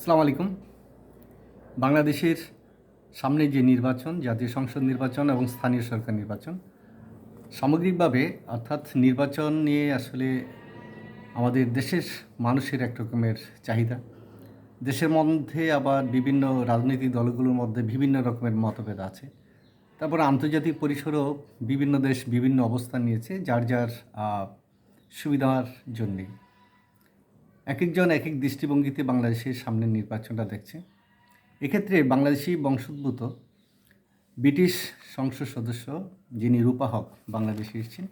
আসসালামু আলাইকুম। বাংলাদেশের সামনে যে নির্বাচন, জাতীয় সংসদ নির্বাচন এবং স্থানীয় সরকার নির্বাচন, সামগ্রিকভাবে অর্থাৎ নির্বাচন নিয়ে আসলে আমাদের দেশের মানুষের এক রকমের চাহিদা। দেশের মধ্যে আবার বিভিন্ন রাজনৈতিক দলগুলোর মধ্যে বিভিন্ন রকমের মতভেদ আছে। তারপর আন্তর্জাতিক পরিসরেও বিভিন্ন দেশ বিভিন্ন অবস্থান নিয়েছে, যার যার সুবিধার জন্যে। এক একজন এক এক দৃষ্টিভঙ্গিতে বাংলাদেশের সামনের নির্বাচনটা দেখছে। এক্ষেত্রে বাংলাদেশি বংশোদ্ভূত ব্রিটিশ সংসদ সদস্য যিনি রূপা হক বাংলাদেশে এসেছেন,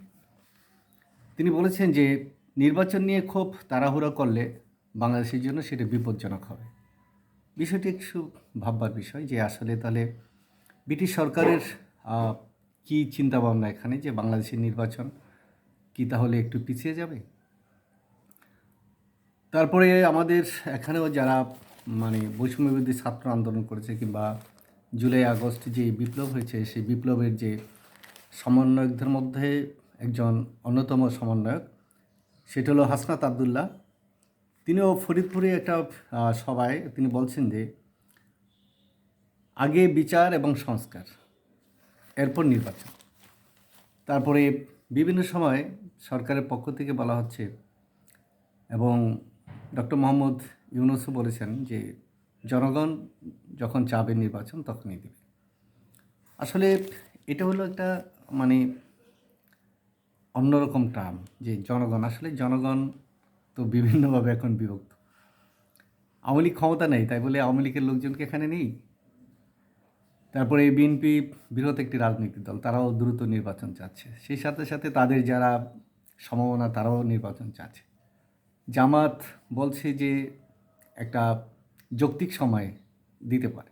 তিনি বলেছেন যে নির্বাচন নিয়ে খুব তাড়াহুড়া করলে বাংলাদেশের জন্য সেটা বিপজ্জনক হবে। বিষয়টি একটু ভাববার বিষয় যে আসলে তাহলে ব্রিটিশ সরকারের কী চিন্তাভাবনা এখানে যে বাংলাদেশের নির্বাচন কি তাহলে একটু পিছিয়ে যাবে? তারপরে আমাদের এখানেও যারা মানে বৈষম্যবিরোধী ছাত্র আন্দোলন করেছে কিংবা জুলাই, আগস্ট যে বিপ্লব হয়েছে, সেই বিপ্লবের যে সমন্বয়কদের মধ্যে একজন অন্যতম সমন্বয়ক, সেটা হলো হাসনাত আবদুল্লাহ। তিনিও ফরিদপুরে একটা সভায় তিনি বলছেন যে, আগে বিচার এবং সংস্কার, এরপর নির্বাচন। তারপরে বিভিন্ন সময় সরকারের পক্ষ থেকে বলা হচ্ছে এবং ডক্টর মোহাম্মদ ইউনুসও বলেছেন যে জনগণ যখন চাবে নির্বাচন, তখনই দেবে। আসলে এটা হলো একটা মানে অন্যরকম টার্ম যে জনগণ, আসলে জনগণ তো বিভিন্নভাবে এখন বিভক্ত। আওয়ামী লীগ ক্ষমতা নেই, তাই বলে আওয়ামী লীগের লোকজনকে এখানে নেই? তারপরে এই বিএনপি বৃহৎ একটি রাজনৈতিক দল, তারাও দ্রুত নির্বাচন চাচ্ছে। সেই সাথে সাথে তাদের যারা সম্ভাবনা, তারাও নির্বাচন চাচ্ছে। জামাত বলছে যে একটা যৌক্তিক সময় দিতে পারে।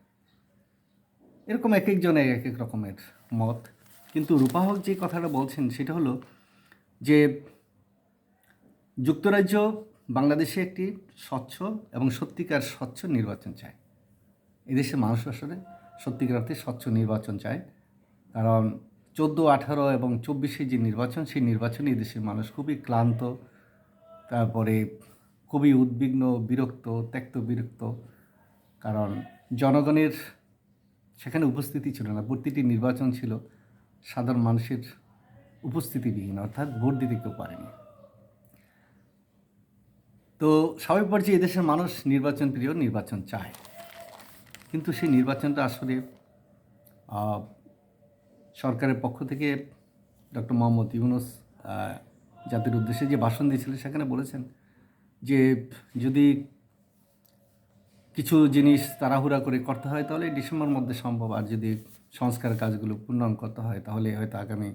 এরকম এক একজনের এক এক রকমের মত। কিন্তু রূপাহক যে কথাটা বলছেন সেটা হলো যে যুক্তরাজ্য বাংলাদেশে একটি স্বচ্ছ এবং সত্যিকার স্বচ্ছ নির্বাচন চায়। এদেশের মানুষ আসলে সত্যিকার অর্থে স্বচ্ছ নির্বাচন চায়। কারণ চোদ্দ, আঠারো এবং চব্বিশে যে নির্বাচন, সেই নির্বাচনে এদেশের মানুষ খুবই ক্লান্ত তারপরে খুবই উদ্বিগ্ন, বিরক্ত ত্যক্ত বিরক্ত, কারণ জনগণের সেখানে উপস্থিতি ছিল না, প্রতিটি নির্বাচন ছিল সাধারণ মানুষের উপস্থিতিবিহীন, অর্থাৎ ভোট দিতে কেউ পারেনি। তো স্বাভাবিক পর্যায়ে এদেশের মানুষ নির্বাচন প্রিয়, নির্বাচন চায়। কিন্তু সেই নির্বাচনটা আসলে সরকারের পক্ষ থেকে ডক্টর মোহাম্মদ ইউনুস জাতির উদ্দেশ্যে যে ভাষণ দিয়েছিলেন সেখানে বলেছেন যে যদি কিছু জিনিস তাড়াহুড়া করে করতে হয় তাহলে ডিসেম্বর মধ্যে সম্ভব। আর যদি সংস্কার কাজগুলো পূর্ণায়ন করতে হয় তাহলে হয়তো আগামী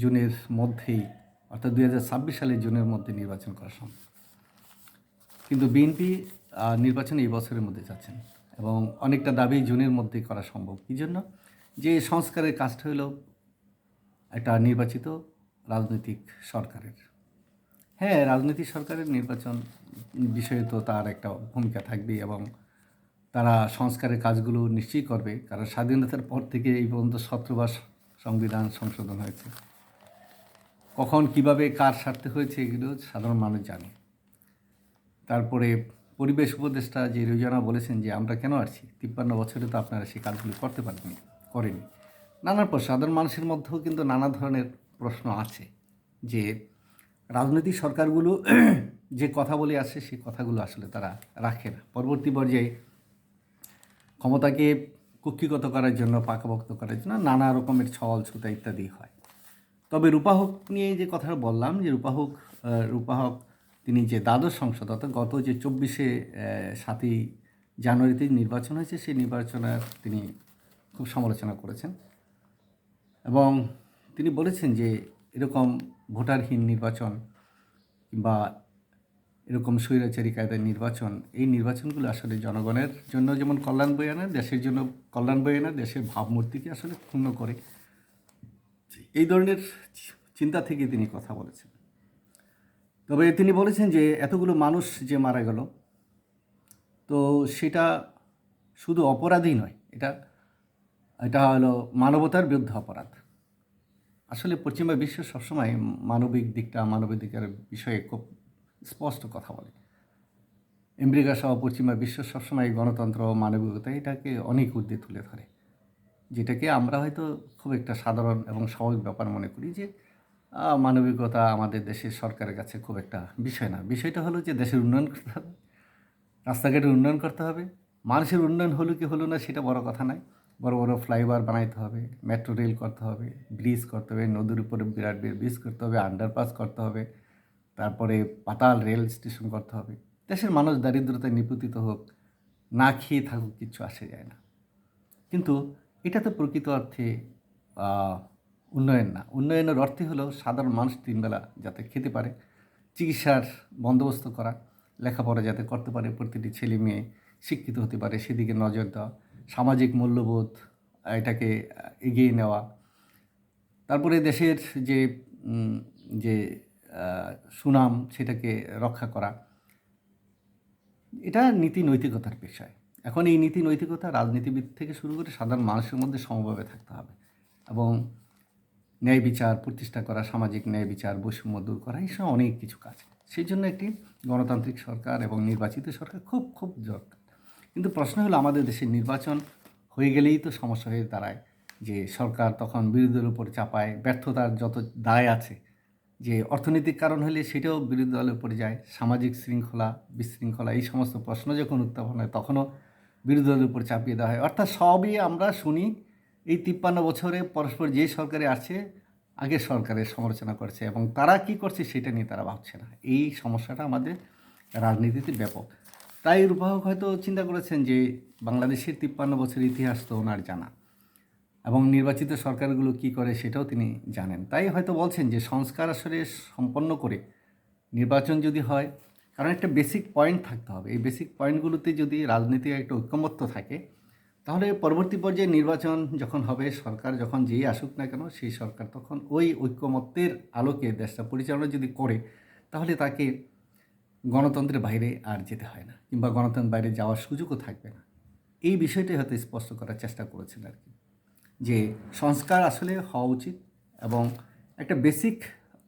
জুনের মধ্যেই, অর্থাৎ দুই হাজার ছাব্বিশ সালের জুনের মধ্যে নির্বাচন করা সম্ভব। কিন্তু বিএনপি নির্বাচন এই বছরের মধ্যে যাচ্ছেন এবং অনেকটা দাবি জুনের মধ্যে করা সম্ভব। কী জন্য? যে সংস্কারের কাজটা হলো একটা নির্বাচিত রাজনৈতিক সরকারের। হ্যাঁ রাজনৈতিক সরকারের নির্বাচন বিষয়ে তো তার একটা ভূমিকা থাকবে এবং তারা সংস্কারের কাজগুলো নিশ্চয়ই করবে, কারণ স্বাধীনতার পর থেকে এই পর্যন্ত সতেরোবার সংবিধান সংশোধন হয়েছে। কখন কীভাবে কার স্বার্থে হয়েছে এগুলো সাধারণ মানুষ জানে। তারপরে পরিবেশ উপদেষ্টা যে রোজানা বলেছেন যে, আমরা কেন আসছি? তিপ্পান্ন বছরে তো আপনারা সেই কাজগুলো করতে পারেননি করেনি নানার পর সাধারণ মানুষের মধ্যেও কিন্তু নানা ধরনের প্রশ্ন আছে যে রাজনৈতিক সরকারগুলো যে কথা বলে আসে সেই কথাগুলো আসলে তারা রাখে না। পরবর্তী পর্যায়ে ক্ষমতাকে কুক্ষিগত করার জন্য, পাকাপোক্ত করার জন্য নানা রকমের ছল ছুতা ইত্যাদি হয়। তবে রূপাহক নিয়ে যে কথাটা বললাম, যে রূপাহক রূপাহক তিনি যে দ্বাদশ সংসদ, অর্থাৎ গত যে চব্বিশে সাতই জানুয়ারিতে নির্বাচন হয়েছে, সেই নির্বাচনের তিনি খুব সমালোচনা করেছেন। এবং তিনি বলেছেন যে এরকম ভোটারহীন নির্বাচন কিংবা এরকম স্বৈরাচারী কায়দার নির্বাচন, এই নির্বাচনগুলো আসলে জনগণের জন্য যেমন কল্যাণ বয়ে আনে, দেশের জন্য কল্যাণ বয়ে আনে, দেশের ভাবমূর্তিকে আসলে ক্ষুণ্ণ করে। এই ধরনের চিন্তা থেকে তিনি কথা বলেছেন। তবে তিনি বলেছেন যে এতগুলো মানুষ যে মারা গেল, তো সেটা শুধু অপরাধই নয়, এটা এটা হলো মানবতার বিরুদ্ধে অপরাধ। আসলে পশ্চিমা বিশ্ব সবসময় মানবিক দিকটা, মানবিক দিকের বিষয়ে খুব স্পষ্ট কথা বলে। আমেরিকা সহ পশ্চিমা বিশ্ব সবসময় গণতন্ত্র, মানবিকতা এটাকে অনেক ঊর্ধ্বে তুলে ধরে। যেটাকে আমরা হয়তো খুব একটা সাধারণ এবং স্বাভাবিক ব্যাপার মনে করি যে মানবিকতা আমাদের দেশের সরকারের কাছে খুব একটা বিষয় না। বিষয়টা হলো যে দেশের উন্নয়ন করতে হবে, রাস্তাঘাটের উন্নয়ন করতে হবে, মানুষের উন্নয়ন হলো কি হলো না সেটা বড় কথা নয়। বড় বড় ফ্লাইওভার বানাইতে হবে, মেট্রো রেল করতে হবে, ব্রিজ করতে হবে, নদীর উপরে বিরাট ব্রিজ করতে হবে আন্ডারপাস করতে হবে, তারপরে পাতাল রেল স্টেশন করতে হবে। দেশের মানুষ দারিদ্রতায় নিপতিত হোক, না খেয়ে থাকুক কিছু আসে যায় না। কিন্তু এটা তো প্রকৃত অর্থে উন্নয়ন না। উন্নয়নের অর্থে হলো সাধারণ মানুষ তিনবেলা যাতে খেতে পারে, চিকিৎসার বন্দোবস্ত করা, লেখাপড়া যাতে করতে পারে, প্রতিটি ছেলে মেয়ে শিক্ষিত হতে পারে, সেদিকে নজর দেওয়া। সামাজিক মূল্যবোধ, এটাকে এগিয়ে নেওয়া। তারপরে দেশের যে যে সুনাম সেটাকে রক্ষা করা। এটা নীতি নৈতিকতার বিষয় এখন এই নীতি নৈতিকতা রাজনীতিবিদ থেকে শুরু করে সাধারণ মানুষের মধ্যে সমভাবে থাকতে হবে এবং ন্যায় বিচার, প্রতিষ্ঠা করা, সামাজিক ন্যায় বিচার, বৈষম্য দূর করা এইসব অনেক কিছু কাজ। সেই জন্য একটি গণতান্ত্রিক সরকার এবং নির্বাচিত সরকার খুব খুব দরকার। কিন্তু প্রশ্ন হলো, আমাদের দেশের নির্বাচন হয়ে গেলেই তো সমস্যা হয়ে দাঁড়ায় যে সরকার তখন বিরোধীদের উপর চাপায়, ব্যর্থতার যত দায় আছে, যে অর্থনৈতিক কারণ হলে সেটাও বিরোধী দলের উপরে যায়, সামাজিক শৃঙ্খলা, বিশৃঙ্খলা, এই সমস্ত প্রশ্ন যখন উত্থাপন হয় তখনও বিরোধী দলের উপর চাপিয়ে দেওয়া হয়। অর্থাৎ সবই আমরা শুনি, এই তিপ্পান্ন বছরে পরস্পর যে সরকারে আছে আগের সরকারের সমালোচনা করছে এবং তারা কি করছে সেটা নিয়ে তারা ভাবছে না। এই সমস্যাটা আমাদের রাজনীতিতে ব্যাপক। তাই রূপাহক হয়তো চিন্তা করেছেন যে বাংলাদেশের তিপ্পান্ন বছরের ইতিহাস তো ওনার জানা। এবং নির্বাচিত সরকারগুলো কি করে সেটাও তিনি জানেন। তাই হয়তো বলছেন যে সংস্কার আসলে সম্পন্ন করে নির্বাচন যদি হয়, কারণ একটা বেসিক পয়েন্ট থাকতে হবে। এই বেসিক পয়েন্টগুলোতে যদি রাজনীতির একটা ঐক্যমত্য থাকে, তাহলে পরবর্তী পর্যায়ে নির্বাচন যখন হবে, সরকার যখন যেই আসুক না কেন, সেই সরকার তখন ওই ঐক্যমত্যের আলোকে দেশটা পরিচালনা যদি করে, তাহলে তাকে গণতন্ত্রের বাইরে আর যেতে হয় না কিংবা গণতন্ত্রের বাইরে যাওয়ার সুযোগও থাকবে না। এই বিষয়টাই হয়তো স্পষ্ট করার চেষ্টা করেছেন আর কি। যে সংস্কার আসলে হওয়া উচিত এবং একটা বেসিক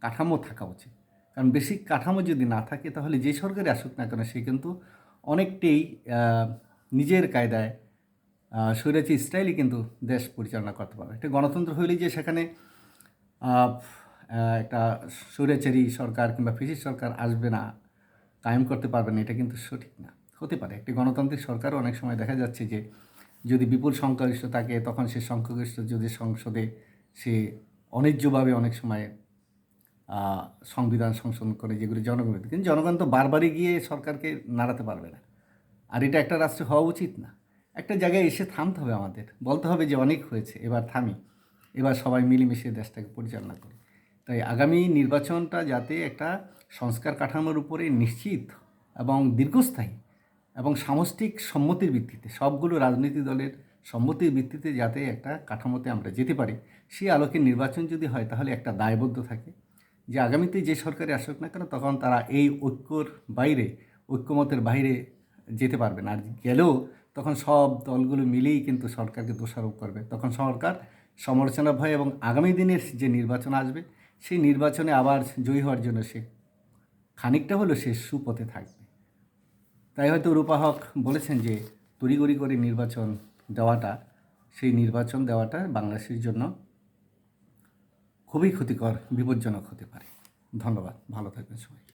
কাঠামো থাকা উচিত। কারণ বেসিক কাঠামো যদি না থাকে তাহলে যে সরকারে আসুক না কেন সে কিন্তু অনেকটাই নিজের কায়দায় আহ, স্বৈরাচারী স্টাইলে কিন্তু দেশ পরিচালনা করতে পারবে। একটা গণতন্ত্র হইলেই যে সেখানে একটা স্বৈরাচারী সরকার কিংবা ফিসির সরকার আসবে না কায়েম করতে পারবে না, এটা কিন্তু সঠিক না। হতে পারে, একটি গণতান্ত্রিক সরকারও অনেক সময় দেখা যাচ্ছে যে, যদি বিপুল সংখ্যাগরিষ্ঠ থাকে, তখন সে সংখ্যাগরিষ্ঠ যদি সংসদে সে অন্যায্যভাবে অনেক সময় সংবিধান সংশোধন করে যেগুলি জনগণ কিন্তু জনগণ তো বারবারই গিয়ে সরকারকে নাড়াতে পারবে না। আর এটা একটা রাষ্ট্রে হওয়া উচিত না। একটা জায়গায় এসে থামতে হবে আমাদের। বলতে হবে যে অনেক হয়েছে, এবার থামি। এবার সবাই মিলেমিশে দেশটাকে পরিচালনা করি। তাই আগামী নির্বাচনটা যাতে একটা সংস্কার কাঠামোর উপরে নিশ্চিত এবং দীর্ঘস্থায়ী এবং সামষ্টিক সম্মতির ভিত্তিতে, সবগুলো রাজনৈতিক দলের সম্মতির ভিত্তিতে যাতে একটা কাঠামোতে আমরা যেতে পারি সেই আলোকে নির্বাচন যদি হয় তাহলে একটা দায়বদ্ধ থাকে। যে আগামীতে যে সরকারে আসুক না কেন তখন তারা এই ঐক্যর বাইরে, ঐক্যমতের বাইরে যেতে পারবে না। আর গেলেও তখন সব দলগুলো মিলেই কিন্তু সরকারকে দোষারোপ করবে। তখন সরকার সমালোচনা ভয় এবং আগামী দিনের যে নির্বাচন আসবে সেই নির্বাচনে আবার জয়ী হওয়ার জন্য সে খানিকটা হলেও সে সুপথে থাকবে। তাই হয়তো রূপা হক বলেছেন যে তড়িগড়ি করে নির্বাচন দেওয়াটা, সেই নির্বাচন দেওয়াটা বাংলাদেশের জন্য খুবই ক্ষতিকর, বিপজ্জনক হতে পারে। ধন্যবাদ, ভালো থাকবেন সবাই।